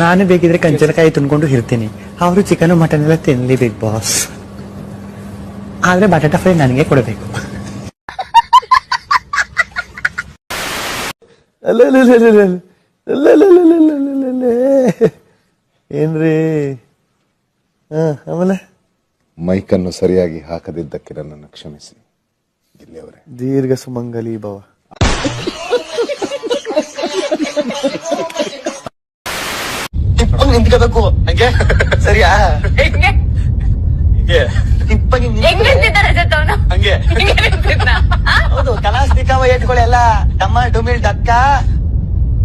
ನಾನು ಬೇಕಿದ್ರೆ ಕಂಚನಕಾಯಿ ತುಂಬಿಕೊಂಡು ಇರ್ತೀನಿ. ಅವರು ಚಿಕನ್ ಮಟನ್ ಎಲ್ಲ ತಿನ್ಲಿ ಬಿಗ್ ಬಾಸ್ ಆದ್ರೆ ಬಟಾಟಾ ಫ್ರೈ ನನಗೆ ಕೊಡಬೇಕು. ಏನ್ರಿ ಆಮೇಲೆ ಮೈಕನ್ನು ಸರಿಯಾಗಿ ಹಾಕದಿದ್ದಕ್ಕೆ ನನ್ನನ್ನು ಕ್ಷಮಿಸಿ ದೀರ್ಘ ಸುಮಂಗಲಿ ಭವ ನಿಂತ್ಕೋಬೇಕು. ಹಂಗೆ? ಸರಿಯಾ? ಹೆಂಗೆ? ಹೀಗೆ. ಟಿಪ್ಪಗೆ ಹೆಂಗ್ ನಿಂತಿದ್ದ ರಜತ್ ಅವನು ಹಂಗೆ. ಹಿಂಗೆ? ಆ? ಹೌದು ಕಲಾಸ್ ನಿಕಾವ ಏಟ್ಗಳು ಎಲ್ಲ. ಡಮ್ಮ ಡುಮಿಲ್ ಡಕ್ಕ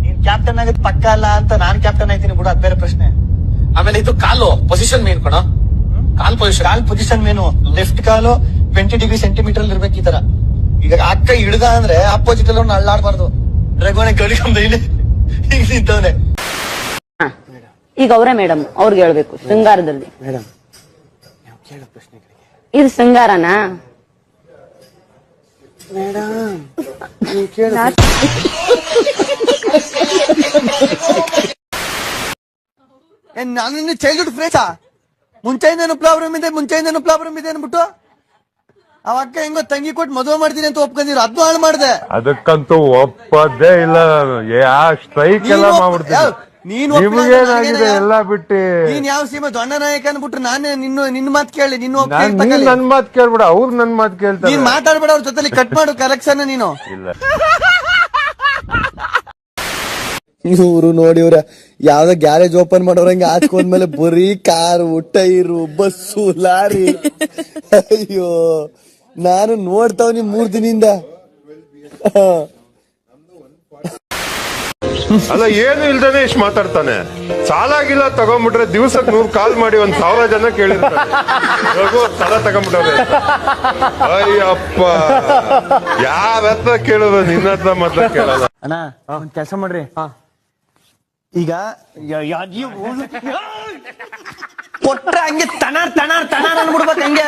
ನೀನ್ ಕ್ಯಾಪ್ಟನ್ ಆಗದ್ ಪಕ್ಕ ಅಲ್ಲ ಅಂತ ನಾನ್ ಕ್ಯಾಪ್ಟನ್ ಆಯ್ತೀನಿ ಬಿಡು ಅದ್ ಬೇರೆ ಪ್ರಶ್ನೆ. ಆಮೇಲೆ ಇದು ಕಾಲು ಪೊಸಿಷನ್ ಮೇನ್ ಕಣ. ಕಾಲ್ ಪೊಸಿಷನ್ ಕಾಲ್ ಪೊಸಿಷನ್ ಮೇನು ಲೆಫ್ಟ್ ಕಾಲು ಟ್ವೆಂಟಿ ಡಿಗ್ರಿ ಸೆಂಟಿಮೀಟರ್ ಇರ್ಬೇಕು ಈ ತರ. ಈಗ ಅಕ್ಕ ಹಿಡ್ದ ಅಂದ್ರೆ ಅಪೋಸಿಟ್ ಅಲ್ಲಿ ಅಳ್ಳಾಡ್ಬಾರ್ದು. ರಘುವನೆ ಗಡಿಕೊಂಡ ಇಲ್ಲಿ. ಈಗ ನಿಂತವನೆ. ಈಗ ಅವರೇ ಮೇಡಮ್ ಅವ್ರಿಗೆ ಹೇಳ್ಬೇಕು ಶೃಂಗಾರದಲ್ಲಿ. ಮೇಡಮ್ ಇದು ಶೃಂಗಾರನಾ? ನಾನು ಚೈಲ್ಡ್ಹುಡ್ ಫ್ರೆಂಡ್ಸಾ ಮುಂಚೆಯಿಂದನು ಪ್ರಾಬ್ಲಮ್ ಇದೆ ಮುಂಚೆಯಿಂದನು ಪ್ರಾಬ್ಲಮ್ ಇದೆ ಅನ್ಬಿಟ್ಟು ಅವ ಅಕ್ಕ ಹೆಂಗೋ ತಂಗಿ ಕೊಟ್ಟು ಮದುವೆ ಮಾಡ್ತೀನಿ ಅಂತ ಒಪ್ಕೊಂಡಿರು ಅದು ಹಾಳು ಮಾಡ್ದೆ. ಅದಕ್ಕಂತೂ ಒಪ್ಪದೇ ಇಲ್ಲ ಯಾ ಸ್ಟ್ರೈಕ್ ಎಲ್ಲ ಮಾಡ್ಬಿಡ್ತೀನಿ. ನೀನು ನಿಮಗೇನಾಗಿದೆ ಎಲ್ಲ ಬಿಟ್ಟು ನೀನ್ ಯಾವ ಸೀಮೆ ದೊಡ್ಡ ನಾಯಕ ಅನ್ಬಿಟ್ಟು ನಾನೇ ನಿನ್ನ ನಿನ್ನ ಮಾತು ಕೇಳಿ ನಿನ್ನ ನಾನ್ ನೀನ್ ಮಾತ್ ಕೇಳ್ಬಿಡ ಅವ್ರು ನನ್ ಮಾತ್ ಕೇಳ್ತಾರೆ. ನೀನ್ ಮಾತಾಡ್ಬೇಡ ಅವ್ರ ಜೊತೆಲಿ ಕಟ್ ಮಾಡು ಕರೆಕ್ಷನ್ ನೀನು. ಇಲ್ಲ. ಇವ್ರು ನೋಡಿ ಇವ್ರ ಯಾವ್ದೋ ಗ್ಯಾರೇಜ್ ಓಪನ್ ಮಾಡೋರಂಗೆ ಹಾಕೊಂಡ್ಮೇಲೆ ಬರೀ ಕಾರು ಟೈರು ಬಸ್ಸು ಲಾರಿ. ಅಯ್ಯೋ ನಾನು ನೋಡ್ತಾವ್ ನಿಮ್ ಮೂರ್ ದಿನದಿಂದ. ಹ. ಅಲ್ಲ ಏನು ಇಲ್ದೇನೆ ಇಷ್ಟು ಮಾತಾಡ್ತಾನೆ? ಸಾಲಾಗಿಲ್ಲ ತಗೊಂಡ್ಬಿಟ್ರೆ ದಿವ್ಸಕ್ ನೂರ್ ಕಾಲ್ ಮಾಡಿ ಒಂದ್ ಸಾವಿರ ಜನ ಕೇಳಿರ್ತಾರೆ. ಇವಾಗೂ ಸಾಲ ತಗೊಂಡ್ಬಿಟ್ಟವ್ರೆ ಅಯ್ಯಪ್ಪ. ಯಾವ ಹತ್ರ ಕೇಳೋದು? ನಿನ್ನ ಹತ್ರ ಮಾತ್ರ ಕೇಳಲ್ಲ. ಅಣ್ಣ ಒಂದ್ ಕೆಲಸ ಮಾಡ್ರಿ. ಈಗ ಯ- ಯ- ನೀವು- ಕೊಟ್ರೆ ಹಂಗೆ ತನಾರ್ ತನಾರ್ ತನಾರ್ ಅನ್ಬಿಡ್ಬೇಕು ಹಂಗೆ.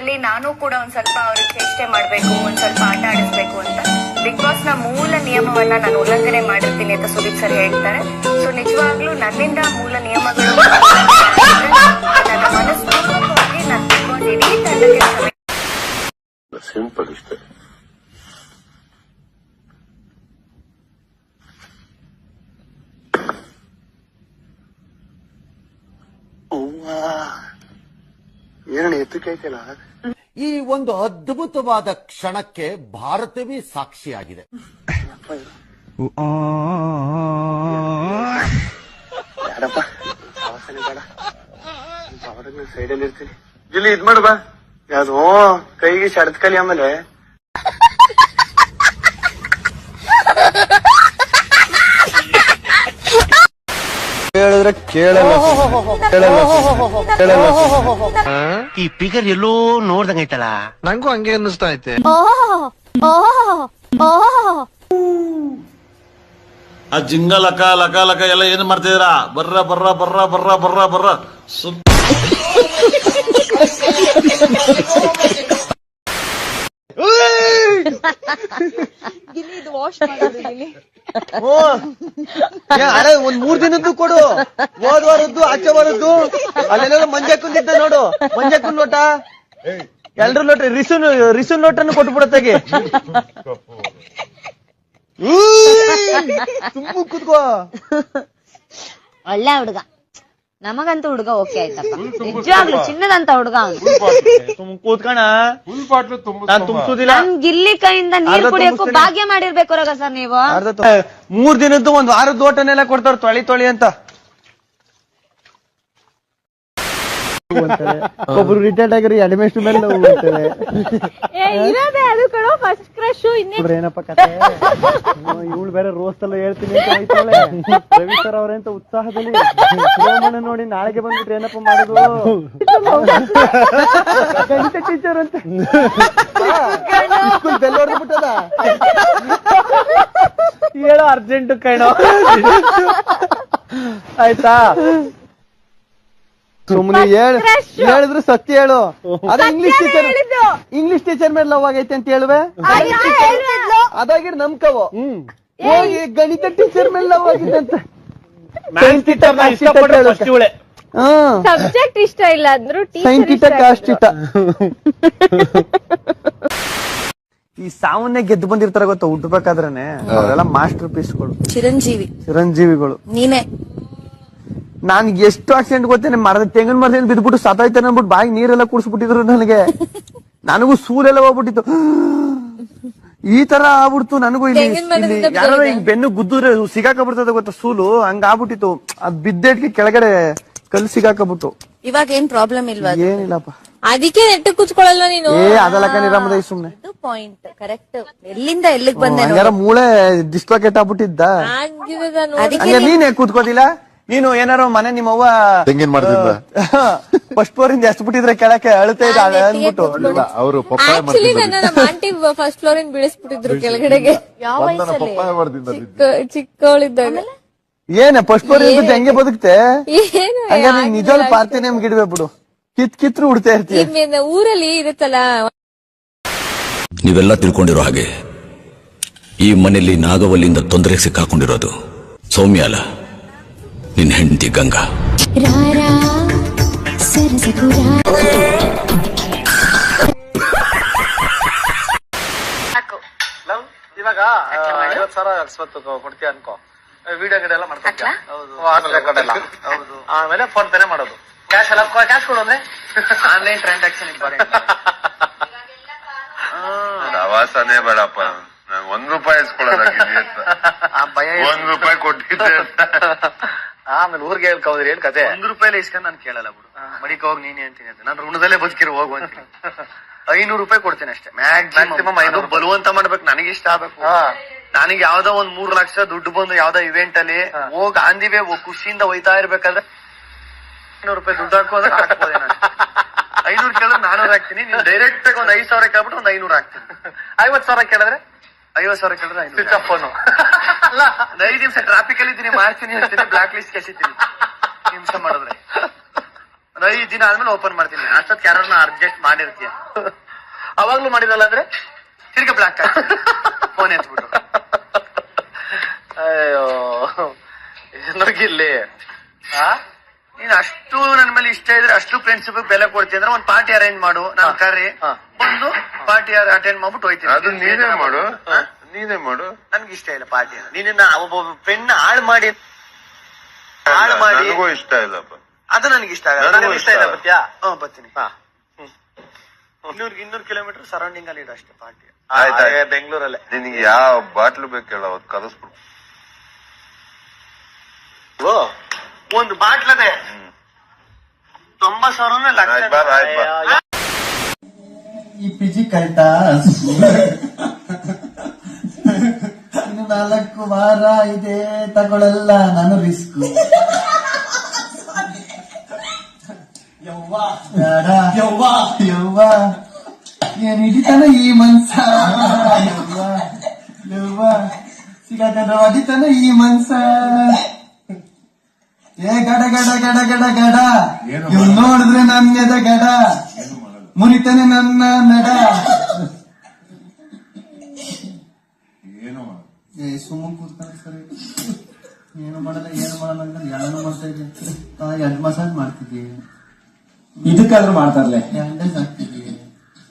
ಬರದಲ್ಲಿ ನಾನು ಕೂಡ ಒಂದ್ ಸ್ವಲ್ಪ ಅವ್ರಿಗೆ ಚೇಷ್ಟೆ ಮಾಡ್ಬೇಕು, ಒಂದ್ ಸ್ವಲ್ಪ ಆಟ ಆಡಿಸ್ಬೇಕು ಅಂತ. ಬಿಗ್ ಬಾಸ್ನ ಮೂಲ ನಿಯಮವನ್ನ ನಾನು ಉಲ್ಲಂಘನೆ ಮಾಡಿರ್ತೀನಿ ಅಂತ ಸುದೀಪ್ ಸರ್ ಹೇಳ್ತಾರೆ. ಸೊ ನಿಜವಾಗ್ಲೂ ನನ್ನಿಂದ ಮೂಲ ನಿಯಮಗಳು ನನ್ನ ಇಷ್ಟೇ. ಏನಣ್ಣ ಈ ಒಂದು ಅದ್ಭುತವಾದ ಕ್ಷಣಕ್ಕೆ ಭಾರತವೇ ಸಾಕ್ಷಿಯಾಗಿದೆ. ಬೇಡಪ್ಪ ಅವಸನೆ ಬೇಡ. ಸೈಡಲ್ಲಿ ಇರ್ತೀನಿ. ಇಲ್ಲಿ ಇದ್ ಮಾಡು ಬಾ. ಯಾವ್ದು ಕೈಗೆ ಶರತ್ ಕಲಿ ಆಮೇಲೆ. ಹೇಳಿದ್ರೆ ಕೇಳಲ್ಲ ಕೇಳಲ್ಲ ಕೇಳಲ್ಲ ಈ ಪಿಗರ್ ಎಲ್ಲೋ ನೋಡ್ದಂಗೈತಲ್ಲ. ನಂಗೂ ಹಂಗೆ ಅನ್ನಿಸ್ತಾ ಐತೆ. ಆ ಜಿಂಗ ಲಕ ಲಕ ಲಕ ಎಲ್ಲ ಏನ್ ಮಾಡ್ತಿದ್ದೀರಾ? ಬರ್ರ ಬರ್ರ ಬರ್ರ ಬರ್ರ ಬರ್ರ ಬರ್ರ. ಸುಮ್ ಓ ಏ, ಅರೆ ಒಂದ್ ಮೂರ್ ದಿನದ್ದು ಕೊಡು. ಹೋದ್ ವಾರದ್ದು ಆಚೆ ವಾರದ್ದು. ಅಲ್ಲೆಲ್ಲ ಮಂಜಕ್ಕಂದಿದ್ದ ನೋಡು. ಮಂಜಕ್ಕನ್ ನೋಟ ಎಲ್ರು ನೋಟ್ರಿ ರಿಸುನ್ ರಿಸು ನೋಟನ್ನು ಕೊಟ್ಬಿಡತ್ತಾಗೆ ತುಂಬ ಕುತ್ಕೋ. ಒಳ್ಳೆ ಹುಡುಗ. ನಮಗಂತೂ ಹುಡುಗ ಓಕೆ ಆಯ್ತಪ್ಪ. ನಿಜವಾಗ್ಲು ಚಿನ್ನದಂತ ಹುಡುಗ ಅವ್ನು. ಕೂತ್ಕಣ. ಫುಲ್ ಬಾಟ್ಲು ತುಂಬ ತುಂಬಿಸುದಿಲ್ಲ. ನನ್ ಗಿಲ್ಲಿ ಕೈಯಿಂದ ನೀರ್ ಕುಡಿಯಕ್ಕೂ ಭಾಗ್ಯ ಮಾಡಿರ್ಬೇಕು ರಗ ಸರ್ ನೀವು. ಮೂರ್ ದಿನದ್ದು ಒಂದ್ ವಾರದ ಓಟನೆಲ್ಲ ಕೊಡ್ತಾರ ತೊಳಿ ತೊಳಿ ಅಂತ. ಒಬ್ರು ರಿಟೈರ್ಡ್ ಆಗಿರಿ ಎಡಮೆಷ್ಟು ಮೇಲೆ ಇರೋದೇ ಅದು ಕಣೋ ಫಸ್ಟ್ ಕ್ರಶ್ ಇನ್ನೇ ಏನಪ್ಪ ಕತೆ? ಇವಳು ಬೇರೆ ರೋಸ್ ಎಲ್ಲ ಹೇಳ್ತೀನಿ ಅಂತ ಆಯ್ತಾಳೆ ರವಿ ಸರ್ ಅವ್ರೆಂತ ಉತ್ಸಾಹದಲ್ಲಿ ಶಿವಮಣ್ಣ ನೋಡಿ ನಾಳೆಗೆ ಬಂದ್ಬಿಟ್ರೆ ಏನಪ್ಪ ಮಾಡುದು? ಗಣಿತ ಟೀಚರ್ ಅಂತ. ಸ್ಕೂಲ್ ಬೆಲ್ ಹೊಡೆದ್ಬಿಟ್ಟದ? ಹೇಳೋ ಅರ್ಜೆಂಟ್ ಕಣೋ. ಆಯ್ತಾ? ಸುಮ್ಮನೆ ಹೇಳ ಹೇಳಿದ್ರು ಸತ್ಯ ಹೇಳು. ಅದೇ ಇಂಗ್ಲಿಷ್ ಟೀಚರ್ ಇಂಗ್ಲಿಷ್ ಟೀಚರ್ ಮೇಲೆ ಲವ್ ಆಗೈತೆ ಅಂತ ಹೇಳುವೆ? ಅದಾಗಿರ್ ನಮ್ಕವು ಹೋಗಿ ಗಣಿತ ಟೀಚರ್ ಮೇಲೆ ಲವ್ ಆಗಿದೆ ಅಂತ. ಸಬ್ಜೆಕ್ಟ್ ಇಷ್ಟ ಇಲ್ಲ ಅಂದ್ರು ಸೈಂಟಿಟ ಕಾಸ್ಟಿಟ ಈ ಸಾವನ್ನೇ ಗೆದ್ದು ಬಂದಿರ್ತಾರ ಗೊತ್ತಾ ಹುಟ್ಟಬೇಕಾದ್ರೆ ಅವರೆಲ್ಲ ಮಾಸ್ಟರ್ ಪೀಸ್ಗಳು ಚಿರಂಜೀವಿ. ಚಿರಂಜೀವಿಗಳು. ನೀನೇ. ನಾನ್ ಎಷ್ಟು ಆಕ್ಸಿಡೆಂಟ್ ಗೊತ್ತೇನೆ ಮರದ ತೆಂಗಿನ ಮರದಿಂದ ಬಿದ್ಬಿಟ್ಟು ಸತಾಯ್ತಾನೆ ಅನ್ಬಿಟ್ಟು ಬಾಯಿ ನೀರೆಲ್ಲ ಕುಡಿಸ್ಬಿಟ್ಟಿದ್ರು ನನಗೆ. ನನಗೂ ಸೂರೆಲ್ಲ ಹೋಗ್ಬಿಟ್ಟಿತ್ತು. ಈ ತರ ಆಗ್ಬಿಡ್ತು ನನಗೂ ಇಲ್ಲಿ. ಯಾರು ಬೆನ್ನು ಗುದ್ದುದ್ರೆ ಸಿಗಾಕಬಿಡ್ತದೆ ಗೊತ್ತಾ ಸೂಲು? ಹಂಗ ಆಗ್ಬಿಟ್ಟಿತ್ತು ಅದ್ ಬಿದ್ದೇಟ್ಗೆ ಕೆಳಗಡೆ ಕಲ್ಲು ಸಿಗಾಕಬಿಟ್ಟು. ಇವಾಗ ಏನ್ ಪ್ರಾಬ್ಲಮ್ ಇಲ್ವಾ ಏನಿಲ್ಲಪ್ಪ. ಅದಕ್ಕೆ ನೆಟ್ಟ ಕೂತ್ಕೊಳ್ಳಲ್ವಾ ನೀನು? ಏ ಅದೆಲ್ಲ ಕಣಿರಾಮದ ಸುಮ್ನೆ. ಪಾಯಿಂಟ್ ಕರೆಕ್ಟ್ ಎಲ್ಲಿಂದ ಎಲ್ಲಿಗೆ ಬಂದೆ ಯಾರ ಮೂಳೆ ಡಿಸ್ಲೊಕೇಟ್ ಆಗ್ಬಿಟ್ಟಿದ್ದ. ಅದಕ್ಕೆ ನೀನೇ ಕೂತ್ಕೋದಿಲ್ಲ? ನೀನು ಏನಾರು ಮನೆ ನಿಮ್ಮವ್ವ ತೆಂಗಿನ ಮರದಿಂದ. ಫಸ್ಟ್ ಫ್ಲೋರ್ ಇಂದ ಎಷ್ಟು ಬಿಟ್ಟಿದ್ರೆ ಕೆಳಕ್ಕೆ ಅಳುತ್ತೆ ಇದೆ ಅಳ ಅಂದ್ಬಿಟ್ಟು. ಅವರು ಪಪ್ಪಾಯ ಮರದಿಂದ ಆಂಟಿ ಫಸ್ಟ್ ಫ್ಲೋರ್ ಇಂದ ಬೀಳಿಸ್ಬಿಟ್ಟಿದ್ರು ಕೆಳಗಡೆಗೆ. ಯಾವ ಬಂಧನ ಪಪ್ಪಾಯ ಮರದಿಂದ ಬಿದ್ದು. ಚಿಕ್ಕವಳಿದ್ದಾಗ. ಏನ ಫಸ್ಟ್ ಫ್ಲೋರ್ ಇಂದ ಹೆಂಗೆ ಬದುಕ್ತೆ? ಏನು ನಿಜವಾಗ್ಲೂ ಪಾರ್ತಿ ನಮ್ಗೆ ಇಡ್ವೆ ಬಿಡು. ಕಿತ್ ಕಿತ್ರು ಉಡ್ತಾ ಇರ್ತೀಯ. ಈ ಊರಲ್ಲಿ ಇರುತ್ತಲ್ಲ ನೀವೆಲ್ಲ ತಿಳ್ಕೊಂಡಿರೋ ಹಾಗೆ ಈ ಮನೆಯಲ್ಲಿ ನಾಗವಲ್ಲಿಂದ ತೊಂದರೆ ಸಿಕ್ಕಾಕೊಂಡಿರೋದು ಸೌಮ್ಯ ಅಲ್ಲ. ನಿನ್ನ ಹೆಂಡತಿ ಗಂಗಾ. ಇವಾಗ ಐವತ್ ಸಾವಿರ ಅಕಸ್ಮಾತ್ ಕೊಡ್ತೀಯ ಅನ್ಕೋ. ವಿಡಿಯೋ ಗಿಡ ಎಲ್ಲ ಮಾಡ್ಕೊತೀಯ ಹೌದು. ಆಮೇಲೆ ಫೋನ್ ಪೇನೆ ಮಾಡೋದು. ಕ್ಯಾಶ್ ಎಲ್ಲ ಕ್ಯಾಶ್ ಕೊಡು ಅಂದ್ರೆ? ಆನ್ಲೈನ್ ಟ್ರಾನ್ಸಾಕ್ಷನ್ ಪ್ರವಾಸನೇ ಬೇಡಪ್ಪ. ಒಂದ್ ರೂಪಾಯಿ ಇಸ್ಕೊಳ್ಳೋದಾಗಿಲ್ಲಿ ಅಂತ ಭಯ ಒಂದ್ ರೂಪಾಯಿ ಕೊಟ್ಟಿದ್ದೆ ಆಮೇಲೆ ಊರ್ಗೆ ಹೇಳ್ಕೋದ್ರಿ ಏನ್ ಕತೆ? ಒಂದ್ ರೂಪಾಯಿ ಇಸ್ಕೊಂಡ್ ನಾನು ಕೇಳಲ್ಲ ಬಿಡು. ಮಡಿಕ ಹೋಗಿ ನೀನೇ ಅಂತೀನಿ ಅಂತ ನಾನು ಋಣದಲ್ಲೇ ಬದುಕಿರು ಹೋಗು ಅಂತೀನಿ ಐನೂರು ರೂಪಾಯಿ ಕೊಡ್ತೀನಿ ಅಷ್ಟೇ. ಮ್ಯಾಕ್ಸಿಮಮ್ ಐನೂರು ಬಲವಂತ ಮಾಡ್ಬೇಕು ನನಗೆ ಇಷ್ಟ ಆಗ್ಬೇಕು ನನಗೆ ಯಾವ್ದೋ ಒಂದ್ ಮೂರ್ ಲಕ್ಷ ದುಡ್ಡು ಬಂದು ಯಾವ್ದೋ ಇವೆಂಟ್ ಅಲ್ಲಿ ಹೋಗ್ ಆಂದಿವೆ ಖುಷಿಯಿಂದ ಹೋಯ್ತಾ ಇರ್ಬೇಕಾದ್ರೆ ಐನೂರು ರೂಪಾಯಿ ದುಡ್ಡು ಹಾಕು ಅಂದ್ರೆ ಹಾಕ್ಬೋದೇ ಐನೂರು ಕೇಳಿದ್ರೆ ನಾನೂರು ಹಾಕ್ತೀನಿ ನೀನ್ ಡೈರೆಕ್ಟ್ ಆಗಿ ಒಂದ್ ಐದ್ ಸಾವಿರ ಕೇಳ್ಬಿಟ್ಟು ಒಂದ್ ಐನೂರು ಹಾಕ್ತೀನಿ. ಐವತ್ ಸಾವಿರ ಕೇಳಿದ್ರೆ? ಐವತ್ ಸಾವಿರ ಕೇಳಿದ್ರೆ ಐನೂರು ಸ್ವಿಚ್ ಆಫ್ ಫೋನು ಅಲ್ಲ ಒಂದ್ ಐದ್ ನಿಮಿಷ ಟ್ರಾಫಿಕ್ ಅಲ್ಲಿ ಇದ್ದೀನಿ ಮಾಡ್ತೀನಿ ಹೇಳ್ತೀನಿ ಬ್ಲಾಕ್ ಲಿಸ್ಟ್ ಕೆಸಿತೀನಿ ನಿಮಿಷ ಮಾಡಿದ್ರೆ. ಒಂದ್ ಐದ್ ದಿನ ಆದ್ಮೇಲೆ ಓಪನ್ ಮಾಡ್ತೀನಿ. ಅಷ್ಟೊತ್ ಯಾರನ್ನ ಅಡ್ಜಸ್ಟ್ ಮಾಡಿರ್ತೀಯ. ಅವಾಗ್ಲೂ ಮಾಡಿದಲ್ಲ ಅಂದ್ರೆ ತಿರ್ಗಿ ಬ್ಲಾಕ್ ಫೋನ್ ಎತ್ಬಿಟ್ಟು. ಅಯ್ಯೋ ಇಲ್ಲಿ ಆ? ನೀನ್ ಅಷ್ಟು ನನ್ ಮೇಲೆ ಇಷ್ಟ ಇದ್ರೆ ಅಷ್ಟು ಫ್ರೆಂಡ್ಶಿಪ್ ಬೆಲೆ ಕೊಡ್ತೀನಿ ಅಂದ್ರೆ ಒಂದ್ ಪಾರ್ಟಿ ಅರೇಂಜ್ ಮಾಡು ನಾನು ಕರಿ ಬಂದು ಪಾರ್ಟಿ ಅಟೆಂಡ್ ಮಾಡ್ಬಿಟ್ಟು ಹೋಯ್ತೀನಿ. ಅದು ನೀನೇ ಮಾಡು. ನೀನೇ ಮಾಡು. ನನ್ಗೆ ಇಷ್ಟ ಇಲ್ಲ ಪಾರ್ಟಿ ನೀನ ಒಬ್ಬ ಫ್ರೆಂಡ್ ಹಾಳು ಮಾಡಿ ಹಾಳು ಮಾಡಿ. ನನಗೂ ಇಷ್ಟ ಇಲ್ಲ ಅದು ನನಗೆ ಇಷ್ಟ ಆಗಲ್ಲ. ನನಗೂ ನನಗೆ ಇಷ್ಟ ಇಲ್ಲ ಇಷ್ಟ. ಬತ್ತೀಯಾ ಹ್ಮ್ ಬರ್ತೀನಿ. ಇನ್ನೂರ್ ಇನ್ನೂರು ಕಿಲೋಮೀಟರ್ ಸರೌಂಡಿಂಗ್ ಅಲ್ಲಿ ಇದೆ ಅಷ್ಟೇ ಪಾರ್ಟಿ ಆಯ್ತ್ ಆಯ್ತ್. ಬೆಂಗಳೂರಲ್ಲೇ. ನಿನಗೆ ಯಾವ ಬಾಟ್ಲು ಬೇಕು ಹೇಳ ಅವತ್ತು ಕದಸ್ಬಿಡು ಓ, ಒಂದು ಬಾಟ್ಲದೆ ತೊಂಬತ್ ಸಾವಿರ ಲಕ್ಷ ಆಯ್ತ್ ಬಾರ್, ಆಯ್ತ್ ಬಾರ್. ಅಯ್ಯೋ, ಈ ಪಿಜಿ ಇನ್ನು ನಾಲ್ಕು ವಾರ ಇದೆ ತಗೊಳಲ್ಲ ನಾನು ರಿಸ್ಕ್ ಯವ್ವ. ಏನ್ ಹಿಡಿತಾನ ಈ ಮನ್ಸ. ಯವ್ವ. ಯವ್ವ. ಸಿಗಾಕಂದ್ರ ಹೊಡಿತಾನ ಈ ಮನ್ಸ. ಏ ಗಡ ಗಡ ಗಡ ಗಡ ಗಡ. ಇವ್ ನೋಡಿದ್ರೆ ನನ್ನೆದ ಗಡ. ಮುನಿತಾನೆ ನನ್ನ ನಡ ಏ ಸುಮ್ಮನೆ ಕೂತ್ಕೊಂಡು ಸರಿ ಏನು ಮಾಡಲ್ಲ ಏನು ಮಾಡಲ್ಲ ಅಂತ ಎಲ್ಲಾನು ಮಾಡ್ತಾ ಇದ್ದೆ ಎಡ್ ಮಸಾಜ್ ಮಾಡ್ತಿದ್ದೀವಿ ಇದಕ್ಕಾದ್ರೂ ಮಾಡ್ತಾರಲ್ಲ ಹಾಕ್ತಿದ್ದೆ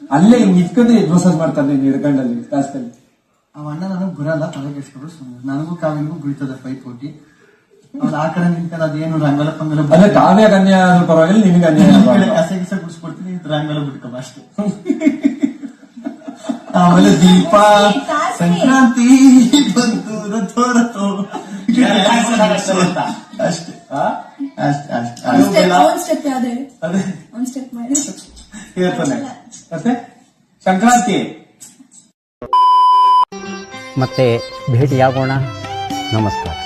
ಅಲ್ಲೇ ಹಿಂಗ್ ಇಟ್ಕೊಂಡು ಮಸಾಜ್ ಮಾಡ್ತಾರೆ ನಿರ್ಗಂಡಲ್ಲಿ ಕ್ಲಾಸ್ದಲ್ಲಿ ಅವ ಅಣ್ಣ ನನಗ್ ಬರಲ್ಲ ತಲೆ ಕೆಡ್ಸ್ಕೊಂಡು ಸುಮ್ಮನೆ ನನಗೂ ಕಾವಿಗೂ ಬೀಳ್ತದೆ ಪೈಪೋಟಿ ಅವ್ನು ಆ ಕಡೆ ನಿಂತ್ಕೊಂಡು ಅದೇನು ರಂಗಲ ಪಂಗಲ ಅದೇ ಕಾವ್ಯ ಕನ್ಯಾ ಆದ್ರೂ ಪರವಾಗಿಲ್ಲ ನಿನಗೆ ಅನ್ಯಾಯ ಆಗಬಾರ್ದು. ಕಸ ಗಿಸ ಗುಡಿಸ್ಕೊಡ್ತೀನಿ ಇದು ರಂಗಲ ಬಿಟ್ಕೊಬ ಅಷ್ಟೇ. ಆಮೇಲೆ ದೀಪ ಸಂಕ್ರಾಂತಿ. ಅಷ್ಟೇ ಅದೇ. ಹೇಳ್ತಾನೆ. ಮತ್ತೆ? ಸಂಕ್ರಾಂತಿ. ಮತ್ತೆ ಭೇಟಿಯಾಗೋಣ. ನಮಸ್ಕಾರ.